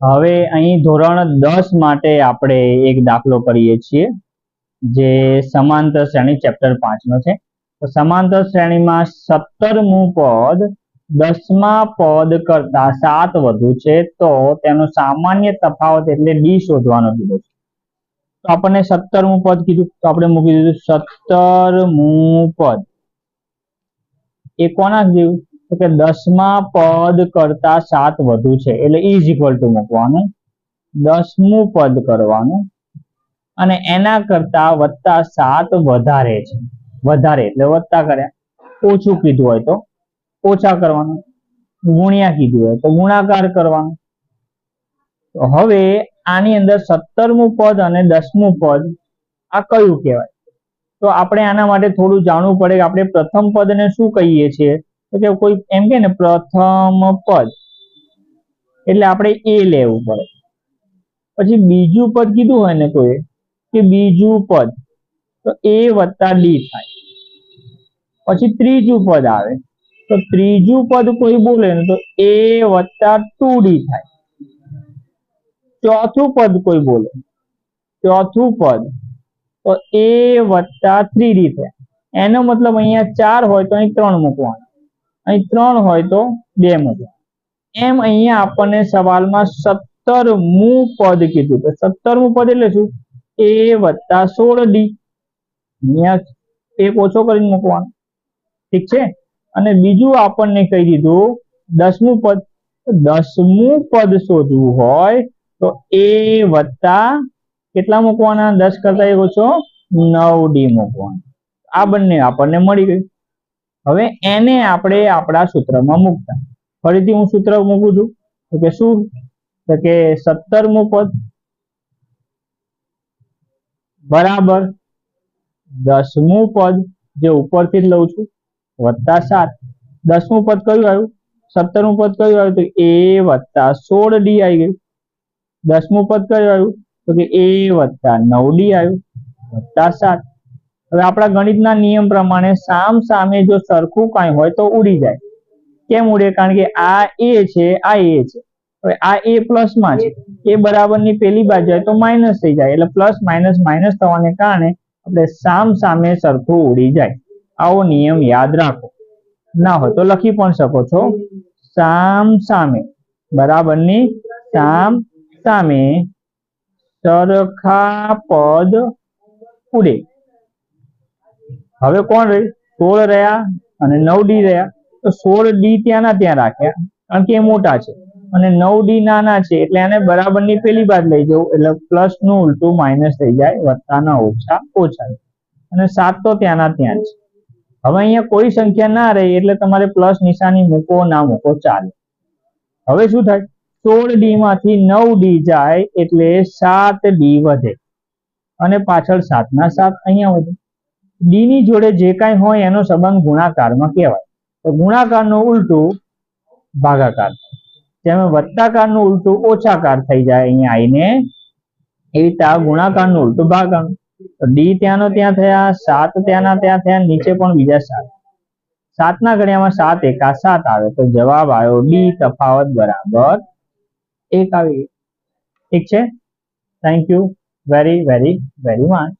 હવે અહીં ધોરણ દસ માટે આપણે એક દાખલો કરીએ છીએ, જે સમાંતર શ્રેણી ચેપ્ટર પાંચનો છે. તો સમાંતર શ્રેણીમાં સત્તરમું પદ દસમા પદ કરતા સાત વધુ છે, તો તેનો સામાન્ય તફાવત એટલે ડી શોધવાનો કીધો છે. તો આપણને સત્તરમું પદ કીધું, તો આપણે મૂકી દીધું સત્તરમું પદ. એ કોના જેવું? તો કે દસમા પદ કરતા સાત વધુ છે, એટલે ઇઝ ઇક્વલ ટુ મૂકવાનું. દસમું પદ કરવાનું. અને એના કરતા વત્તા સાત વધારે છે. વધારે, એટલે વત્તા કર્યા. ઓછું કીધું હોય તો. ઓછા કરવાનું. ગુણ્યા કીધું હોય તો ગુણાકાર કરવાનું. હવે આની અંદર સત્તરમું પદ અને દસમું પદ આ કયું કહેવાય? તો આપણે આના માટે થોડું જાણવું પડે કે આપણે પ્રથમ પદને શું કહીએ છીએ? તો કે કોઈ એમ કે ને, પ્રથમ પદ. એટલે આપણે એ લેવું પડે. પછી બીજું પદ કીધું હોય ને કોઈ, કે બીજું પદ, તો એ વત્તા ડી થાય. પછી ત્રીજું પદ આવે. તો ત્રીજું પદ કોઈ બોલે ને, તો એ વત્તા ટુ ડી થાય. ચોથું પદ કોઈ બોલે, ચોથું પદ, તો એ વત્તા થ્રી ડી થાય. એનો મતલબ અહીંયા ચાર હોય તો અહીં ત્રણ મૂકવાનું. અહીં ત્રણ હોય તો બે મૂકવાનું એમ અહીંયા આપણને સવાલમાં સત્તરમું પદ કીધું. તો સત્તરમું પદ એટલે શું? એ વત્તા સોળ ડી. અહીંયા એક ઓછો કરીને મૂકવાનો. ઠીક છે? અને બીજું આપણને કહી દીધું, દસમું પદ દસમું પદ શોધવું હોય તો એ વત્તા કેટલા મૂકવાના? દસ કરતા એક ઓછો નવ ડી મૂકવાનો. આ બંને આપણને મળી ગયું. હવે એને આપણે આપણા સૂત્રમાં મૂકતા. ફરીથી હું સૂત્ર મૂકું છું. તો કે શું? તો કે સત્તરમું પદ બરાબર દસમું પદ જે ઉપરથી જ લઉં છું, વત્તા સાત. દસમું પદ કયું આવ્યું? સત્તરમું પદ કયું આવ્યું? તો એ વત્તા સોળ ડી આવી ગયું. દસમું પદ કયું આવ્યું? તો કે એ વત્તા નવ ડી આવ્યું વત્તા સાત. હવે આપણા ગણિતના નિયમ પ્રમાણે સામ સામે જો સરખું કાંઈ હોય તો ઉડી જાય. કેમ ઉડે? કારણ કે આ એ છે, આ એ છે. હવે આ એ પ્લસમાં છે. એ બરાબરની પેલી બાજુ હોય તો માઇનસ થઈ જાય. એટલે પ્લસ માઇનસ માઇનસ થવાને કારણે આપણે સામ સામે સરખું ઉડી જાય. આવો નિયમ યાદ રાખો. ના હોય તો લખી પણ શકો છો. સામ સામે. બરાબરની સામ સામે સરખા પદ ઉડે. હવે કોણ રહ્યું સોળ રહ્યા અને નવ ડી રહ્યા. તો સોળ ડી ત્યાંના ત્યાં રાખ્યા. કારણ કે એ મોટા છે. અને નવ ડી નાના છે, એટલે એને બરાબરની પેલી બાદ લઈ જવું. એટલે પ્લસનું ઉલટું માઇનસ થઈ જાય, વત્તાના ઓછા ઓછા અને સાત તો ત્યાંના ત્યાં છે હવે અહીંયા કોઈ સંખ્યા ના રહી, એટલે તમારે પ્લસ નિશાની મૂકો, ના મૂકો, ચાલે. હવે શું થાય? સોળ ડી માંથી નવ ડી જાય, એટલે સાત ડી વધે. અને પાછળ સાત ના સાત અહીંયા વધે. ડી જોડે જે કાંઈ હોય એનો સંબંધ ગુણાકારમાં કહેવાય. તો ગુણાકારનું ઉલટું ભાગાકાર. જેમાં વત્તાકારનું ઉલટું ઓછાકાર થઈ જાય અહીંયા આવીને, એવી રીતે આ ગુણાકારનું ઉલટું ભાગાકાર તો ડી ત્યાંનો ત્યાં થયા, સાત ત્યાંના ત્યાં થયા, નીચે પણ બીજા સાત. સાતના ઘડિયામાં સાત એકા સાત આવે. તો જવાબ આવ્યો ડી તફાવત બરાબર એક આવી ઠીક છે? Thank you very very very much